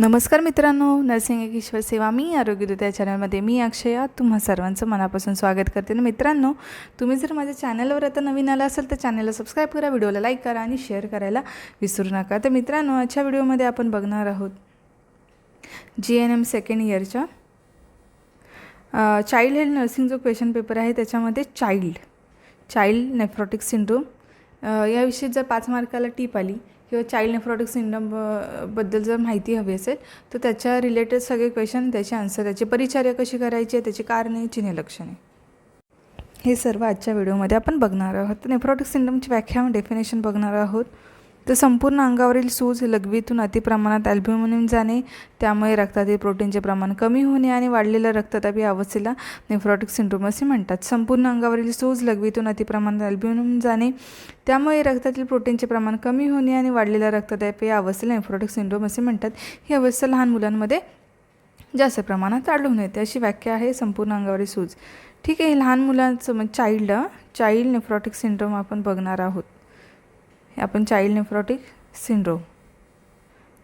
नमस्कार मित्रांनो नर्सिंग एक ईश्वर सेवा मी आरोग्यदूत या चॅनलमध्ये मी अक्षया. तुम्हा सर्वांचं मनापासून स्वागत करते. आणि मित्रांनो तुम्ही जर माझ्या चॅनलवर आता नवीन आला असाल तर चॅनलला सबस्क्राईब करा व्हिडिओला लाईक करा आणि शेअर करायला विसरू नका. तर मित्रांनो आजच्या व्हिडिओमध्ये आपण बघणार आहोत जी एन एम सेकंड इयरच्या चाइल्ड हेल्थ नर्सिंग जो क्वेश्चन पेपर आहे त्याच्यामध्ये चाइल्ड चाइल्ड नेफ्रॉटिक सिंड्रोम याविषयी जर पाच मार्काला टीप आली किंवा चाइल्ड नेफ्रॉटिक सिंड्रोम जर माहिती हवी असेल तर त्याच्या रिलेटेड सगळे क्वेश्चन त्याचे आन्सर त्याची परिचर्या कशी करायची आहे त्याची कारणे चिन्हे लक्षणे. हे सर्व आजच्या व्हिडिओमध्ये आपण बघणार आहोत. नेफ्रॉटिक सिंडमची व्याख्या डेफिनेशन बघणार आहोत. तर संपूर्ण अंगावरील सूज लघवीतून अतिप्रमाणात ॲल्ब्युमिनियम जाणे त्यामुळे रक्तातील प्रोटीनचे प्रमाण कमी होणे आणि वाढलेल्या रक्तदाब या अवस्थेला नेफ्रॉटिक सिंड्रोम असे म्हणतात. संपूर्ण अंगावरील सूज लघवीतून अतिप्रमाणात ॲल्ब्युमिनियम जाणे त्यामुळे रक्तातील प्रोटीनचे प्रमाण कमी होणे आणि वाढलेल्या रक्तदाब या अवस्थेला नेफ्रॉटिक सिंड्रोम असे म्हणतात. ही अवस्था लहान मुलांमध्ये जास्त प्रमाणात आढळून येते. अशी व्याख्या आहे संपूर्ण अंगावरील सूज. ठीक आहे लहान मुलांचं मग चाईल्ड चाइल्ड नेफ्रॉटिक सिंड्रोम आपण बघणार आहोत. आपण चाइल्ड नेफ्रॉटिक सिंड्रोम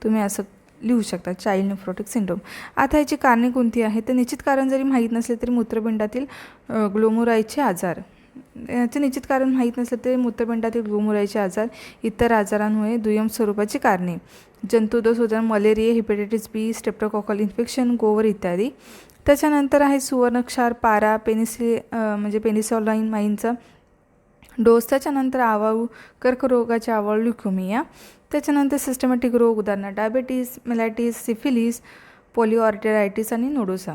तुम्ही असं लिहू शकता चाइल्ड नेफ्रॉटिक सिंड्रोम आता याची कारणे कोणती आहेत? तर निश्चित कारण जरी माहीत नसले तरी मूत्रपिंडातील ग्लोमोरायचे आजार. याचे निश्चित कारण माहीत नसलं तरी मूत्रपिंडातील ग्लोमुराईचे आजार इतर आजारांमुळे दुय्यम स्वरूपाची कारणे. जंतुदोष उदाहरण malaria hepatitis B streptococcal infection गोवर इत्यादी. त्याच्यानंतर आहे सुवर्णक्षार पारा पेनिसि म्हणजे पेनिसॉलाईन माईनचा डोस त्याच्यानंतर आवाळू कर्करोगाचे आवाळू ल्युकोमिया त्याच्यानंतर सिस्टमॅटिक रोग उदाहरणं डायबेटीस मेलायटीस सिफिलिस पोलिओआर्टेरायटिस आणि नोडोसा.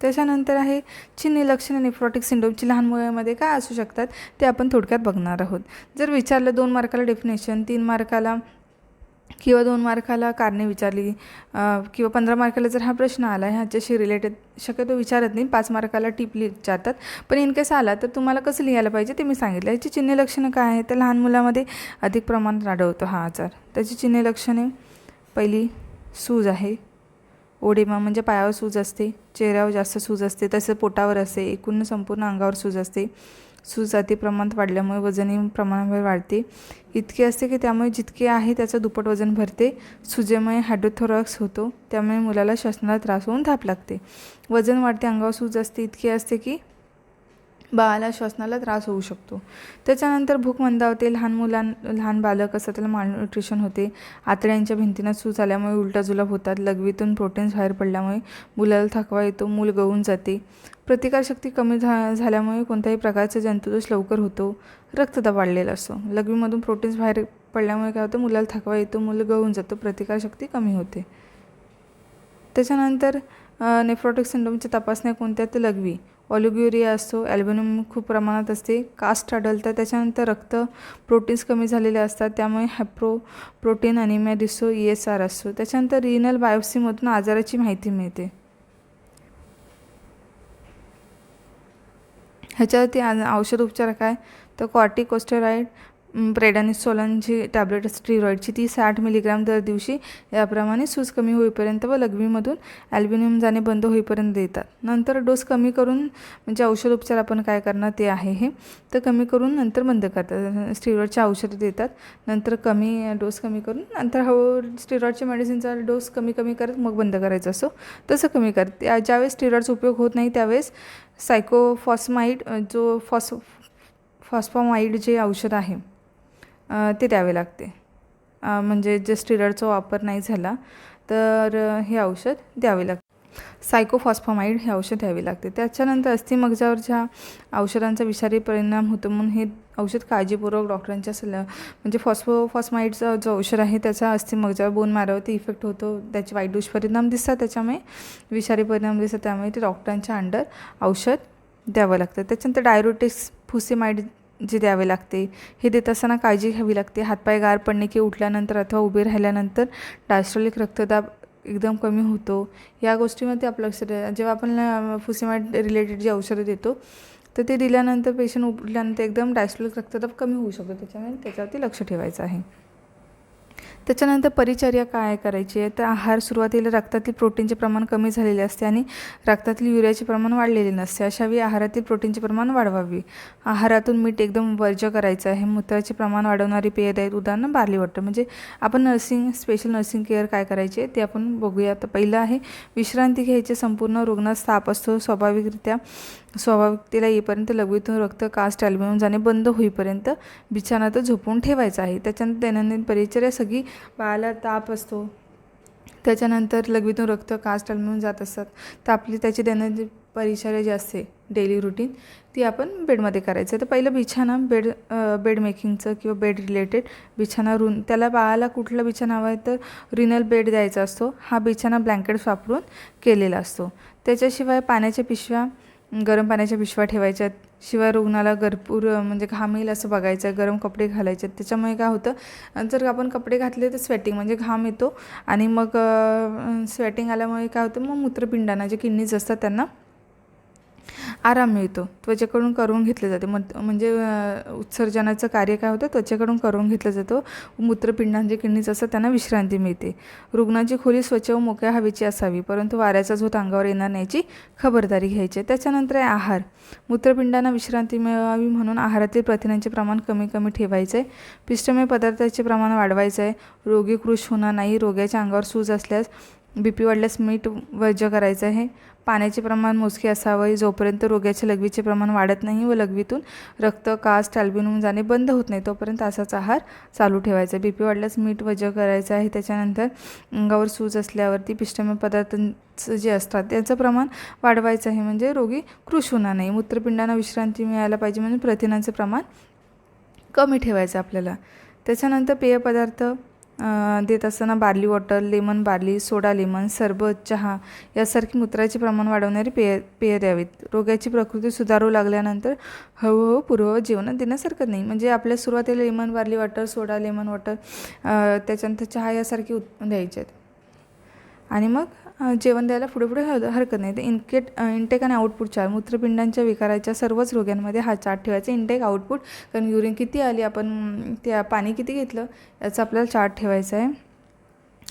त्याच्यानंतर आहे चिन्ह लक्षणे नेफ्रॉटिक सिंड्रोमची लहान मुलांमध्ये काय असू शकतात ते आपण थोडक्यात बघणार आहोत. जर विचारलं दोन मार्काला डेफिनेशन तीन मार्काला किंवा दोन मार्काला कारणे विचारली. किंवा पंधरा मार्काला जर हा प्रश्न आला ह्याच्याशी रिलेटेड शक्यतो विचारत नाही. पाच मार्काला टिपली विचारतात. पण इन केस आला तर तुम्हाला कसं लिहायला पाहिजे ते मी सांगितलं. याची चिन्ह लक्षणं काय आहे तर लहान मुलामध्ये अधिक प्रमाणात आढळतो हा आजार. त्याची चिन्ह लक्षणे. पहिली सूज आहे. ओडेमा म्हणजे पायावर सूज असते चेहऱ्यावर जास्त सूज असते तसं पोटावर असते. एकूण संपूर्ण अंगावर सूज असते. सूज अति प्रमाणात वाढल्यामुळे वजनही प्रमाणावर वाढते. इतके असते की त्यामुळे जितके आहे त्याचं दुप्पट वजन भरते. सुजेमुळे हायड्रोथोरॉक्स होतो. त्यामुळे मुलाला श्वसनाला त्रास होऊन धाप लागते. वजन वाढते अंगावर सूज असते. इतके असते की बाळाला श्वसनाला त्रास होऊ शकतो. त्याच्यानंतर भूक मंदावते लहान मुलां लहान बालक असं त्याला मालन्यूट्रिशन होते. आतड्यांच्या भिंतींना सूज आल्यामुळे उलटा जुलाब होतात. लघवीतून प्रोटीन्स बाहेर पडल्यामुळे मुलाला थकवा येतो मूल गळून जाते. प्रतिकारशक्ती कमी झा झाल्यामुळे कोणत्याही प्रकारचा जंतुदोष लवकर होतो. रक्तदाब वाढलेला असतो. लघवीमधून प्रोटीन्स बाहेर पडल्यामुळे काय होतं? मुलाला थकवा येतो मुलं गळून जातो प्रतिकारशक्ती कमी होते. त्याच्यानंतर नेफ्रॉटिक सिंड्रोमच्या तपासण्या कोणत्या? तर लघवी ऑलिग्युरिया असतो ॲल्बमिनियम खूप प्रमाणात असते कास्ट आढळतं त्याच्यानंतर रक्त प्रोटीन्स कमी झालेले असतात त्यामुळे हॅप्रो प्रोटीन अनिमिया दिसतो ई एस आर असतो. त्याच्यानंतर रिनल बायोप्सीमधून आजाराची माहिती मिळते. ह्याच्यावरती औषध उपचार काय? तर कॉर्टिकोस्टेरॉइड प्रेडानिसोलन जी टॅबलेट स्टिरॉइडची ती साठ मिलीग्राम दर दिवशी याप्रमाणे सूज कमी होईपर्यंत व लघवीमधून ॲल्बिनियम जाणे बंद होईपर्यंत देतात. नंतर डोस कमी करून म्हणजे औषध उपचार आपण काय करणार ते आहे हे. तर कमी करून नंतर बंद करतात. स्टिरॉईडचे औषधं देतात. नंतर कमी डोस कमी करून नंतर हळूहळू स्टिरॉइडच्या मेडिसिनचा डोस कमी कमी करत मग बंद करायचा असो. तसं कमी करत. ज्यावेळेस स्टिरॉईडचा उपयोग होत नाही त्यावेळेस सायकोफॉस्माइड जो फॉस फॉस्फॉमाइड जे औषध आहे ते द्यावे लागते. म्हणजे जे स्टिरॉडचा वापर नाही झाला तर हे औषध द्यावे लागते. सायकोफॉस्फामाइड हे औषध द्यावे लागते. त्याच्यानंतर अस्थिमगजावर ज्या औषधांचा विषारी परिणाम होतो म्हणून हे औषध काळजीपूर्वक डॉक्टरांच्या सल्ला म्हणजे फॉस्फोफॉस्माइडचा जो औषध आहे त्याचा अस्थिमगजावर बोन मारावरती इफेक्ट होतो. त्याचे वाईट दुष्परिणाम दिसतात त्याच्यामुळे विषारी परिणाम दिसतात त्यामुळे ते डॉक्टरांच्या अंडर औषध द्यावं लागतं. त्याच्यानंतर डायरोटिक्स फुसिमाइड जे द्यावे लागते. हे देत असताना काळजी घ्यावी लागते. हातपाय गार पडणे की उठल्यानंतर अथवा उभे राहिल्यानंतर डायस्ट्रॉलिक रक्तदाब एकदम कमी होतो. या गोष्टीमध्ये आपलं लक्ष जेव्हा आपण फुसिमाइड रिलेटेड जे औषधं देतो तर ते दिल्यानंतर पेशंट उठल्यानंतर एकदम डायस्ट्रॉलिक रक्तदाब कमी होऊ शकतो. त्याच्यामुळे त्याच्यावरती लक्ष ठेवायचं आहे. त्याच्यानंतर परिचर्या काय करायची आहे? तर आहार सुरुवातीला रक्तातील प्रोटीनचे प्रमाण कमी झालेले असते आणि रक्तातील युरियाचे प्रमाण वाढलेले नसते. अशावेळी आहारातील प्रोटीनचे प्रमाण वाढवावे. आहारातून मीठ एकदम वर्ज करायचं आहे. मूत्राचे प्रमाण वाढवणारी पेय आहेत. उदाहरण बार्ली वॉटर. म्हणजे आपण नर्सिंग स्पेशल नर्सिंग केअर काय करायचे ते आपण बघूया. तर पहिलं आहे विश्रांती घ्यायची. संपूर्ण रुग्णात ताप असतो. स्वाभाविकरित्या स्वाभाविकतेला येईपर्यंत लघवीतून रक्त कास्ट ॲल्बम जाणे बंद होईपर्यंत बिछानात झोपून ठेवायचं आहे. त्याच्यानंतर दैनंदिन परिचर्या सगळी की बाळाला ताप असतो. त्याच्यानंतर लघवीतून रक्त कास्टल मिळून जात असतात. तर आपली त्याची दैनंदिन परिचर्या जी असते डेली रुटीन ती आपण बेडमध्ये करायचं. तर पहिलं बिछाना बेड बेड मेकिंगचं किंवा बेड रिलेटेड बिछाना रुन त्याला बाळाला कुठला बिछाना हवा आहे तर रिनल बेड द्यायचा असतो. हा बिछाना ब्लँकेट्स वापरून केलेला असतो. त्याच्याशिवाय पाण्याच्या पिशव्या गरम पाण्याच्या पिशव्या ठेवायच्या आहेत शिवाय रुग्णाला भरपूर म्हणजे घाम येईल असं बघायचं आहे गरम कपडे घालायचे त्याच्यामुळे काय होतं जर आपण कपडे घातले तर स्वेटिंग म्हणजे घाम येतो. आणि मग स्वेटिंग आल्यामुळे काय होतं मग मूत्रपिंडांना जे किडनीज असतात त्यांना आराम मिळतो. त्वचेकडून करून घेतले जाते. मग म्हणजे उत्सर्जनाचं कार्य काय होतं? त्वचेकडून करून घेतलं जातं. मूत्रपिंडांचे किडनीच असतात त्यांना विश्रांती मिळते. रुग्णाची खोली स्वच्छ व मोकळ्या हवेची असावी परंतु वाऱ्याचा झोत अंगावर येणार नाहीची खबरदारी घ्यायची त्याच्यानंतर आहे आहार. मूत्रपिंडांना विश्रांती मिळावी म्हणून आहारातील प्रथिनांचे प्रमाण कमी कमी ठेवायचं आहे. पिष्टमय पदार्थाचे प्रमाण वाढवायचं आहे. रोगी कृश होणार नाही. रोग्याच्या अंगावर सूज असल्यास बी पी वाढल्यास मीठ वर्ज्य करायचं आहे. पाण्याचे प्रमाण मोजके असावे. जोपर्यंत रोग्याच्या लघवीचे प्रमाण वाढत नाही व लघवीतून रक्त कास्ट होऊन जाणे बंद होत नाही तोपर्यंत असाच आहार चालू ठेवायचा. बी पी वाढल्यास मीठ वज करायचं आहे. त्याच्यानंतर अंगावर सूज असल्यावरती पिष्टमय पदार्थांचं जे असतात त्यांचं प्रमाण वाढवायचं आहे. म्हणजे रोगी कृष होणार नाही. मूत्रपिंडांना विश्रांती मिळायला पाहिजे. म्हणजे प्रथिनांचं प्रमाण कमी ठेवायचं आपल्याला. त्याच्यानंतर पेय पदार्थ देत असताना barley water lemon barley soda lemon सरबत चहा यासारखी मूत्राचे प्रमाण वाढवणारी पेय पेय द्यावीत. रोग्याची प्रकृती सुधारू लागल्यानंतर हळूहळू पूर्ववत जेवणात देण्यास हरकत नाही. म्हणजे आपल्या सुरुवातीला lemon barley water soda lemon water त्याच्यानंतर चहा यासारखी उत द्यायचे आहेत आणि मग? जेवण द्यायला पुढे पुढे हरकत नाही. तर इनकेट इनटेक आणि आउटपुट चार. मूत्रपिंडांच्या विकाराच्या सर्वच रोग्यांमध्ये हा चार्ट ठेवायचा. इनटेक आउटपुट कारण युरिन किती आली आपण त्या पाणी किती घेतलं याचा आपल्याला चार्ट ठेवायचा आहे.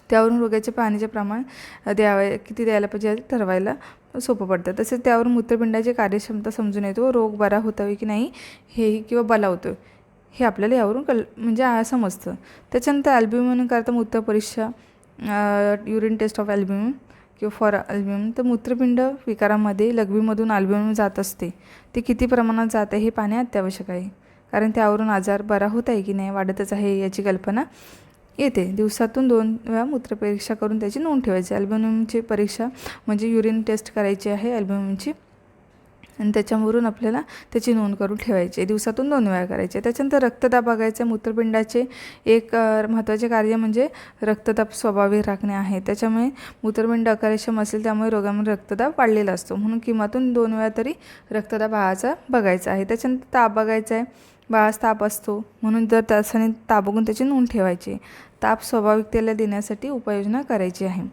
त्यावरून रोग्याचे पाण्याचे प्रमाण द्यावे किती द्यायला पाहिजे ठरवायला सोपं पडतं. तसेच त्यावरून मूत्रपिंडाची कार्यक्षमता समजून येतो. रोग बरा होतोय की नाही हेही किंवा बला होतो हे आपल्याला यावरून कल म्हणजे समजतं. त्याच्यानंतर अल्ब्युमिन करता मूत्र परीक्षा युरिन टेस्ट ऑफ अल्ब्युमिन किंवा फॉर अल्ब्युमिन तर मूत्रपिंड विकारामध्ये लघवीमधून अल्ब्युमिन जात असते. ते किती प्रमाणात जात आहे हे पाहणे अत्यावश्यक आहे. कारण त्यावरून आजार बरा होत आहे की नाही वाढतच आहे याची कल्पना येते. दिवसातून दोन वेळा मूत्रपरीक्षा करून त्याची नोंद ठेवायची. अल्बमिनची परीक्षा म्हणजे युरिन टेस्ट करायची आहे अल्बमिनची आणि त्याच्यावरून आपल्याला त्याची नोंद करून ठेवायची. दिवसातून दोन वेळा करायचे. त्याच्यानंतर रक्तदाब बघायचे. मूत्रपिंडाचे एक महत्त्वाचे कार्य म्हणजे रक्तदाब स्वाभाविक राखणे आहे. त्याच्यामुळे मूत्रपिंड अकार्यक्षम असेल त्यामुळे रोगामध्ये रक्तदाब वाढलेला असतो. म्हणून किमातून दोन वेळा तरी रक्तदाब बाळाचा बघायचा आहे. त्याच्यानंतर ताप बघायचा आहे. बाळास ताप असतो. म्हणून जर त्यासाठी ताप बघून त्याची नोंद ठेवायची. ताप स्वाभाविकतेला देण्यासाठी उपाययोजना करायची आहे.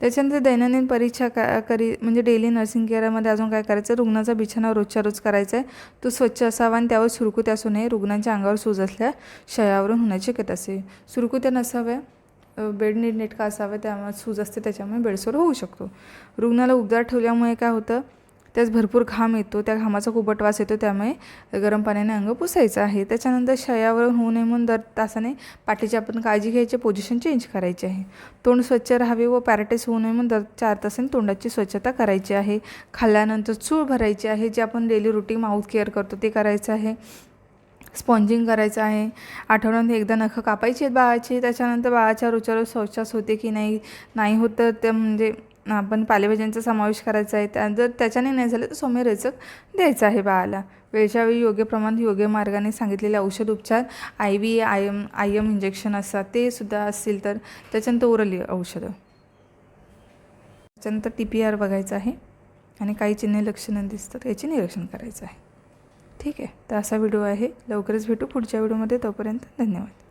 त्याच्यानंतर दैनंदिन परीक्षा का करी म्हणजे डेली नर्सिंग केअरमध्ये अजून काय करायचं? रुग्णाचा बिछाना रोजच्या रोज करायचा आहे तो स्वच्छ असावा आणि त्यावर सुरकुत्या असू नये. रुग्णांच्या अंगावर सूज असल्या शयावरून होण्याची शक्यता असते. सुरकुत्या नसाव्या बेड नीट नेटका त्यामुळे सूज असते त्याच्यामुळे बेडसोर होऊ शकतो. रुग्णाला उबदार ठेवल्यामुळे काय होतं? त्यास भरपूर घाम येतो त्या घामाचा खूपट वास येतो त्यामुळे गरम पाण्याने अंग पुसायचं आहे. त्याच्यानंतर शयावर होऊ नये म्हणून दर तासाने पाठीची आपण काळजी घ्यायची पोझिशन चेंज करायची आहे. तोंड स्वच्छ राहावे व पॅराटाईस होऊ नये म्हणून दर चार तासाने तोंडाची स्वच्छता करायची आहे. खाल्ल्यानंतर चूळ भरायची आहे जे आपण डेली रुटीन माउथ केअर करतो ते करायचं आहे. स्पॉन्जिंग करायचं आहे. आठवड्यात एकदा नखं कापायची आहेत बाळाची त्याच्यानंतर बाळाच्या रुचावर शौचास होते की नाही? नाही होत तर ते म्हणजे आपण पालेभाज्यांचा समावेश करायचा आहे. त्या जर त्याच्याने नाही झालं तर सौम्य रेचक द्यायचं आहे बाळाला. वेळच्या वेळी योग्य प्रमाणात योग्य मार्गाने सांगितलेले औषध उपचार I V I M I M injection असतात ते सुद्धा असतील तर त्याच्यानंतर ओरली औषधं. त्याच्यानंतर टी पी आर बघायचं आहे आणि काही चिन्हे लक्षणं दिसतात याचे निरीक्षण करायचं आहे. ठीक आहे तर असा व्हिडिओ आहे. लवकरच भेटू पुढच्या व्हिडिओमध्ये. तोपर्यंत धन्यवाद.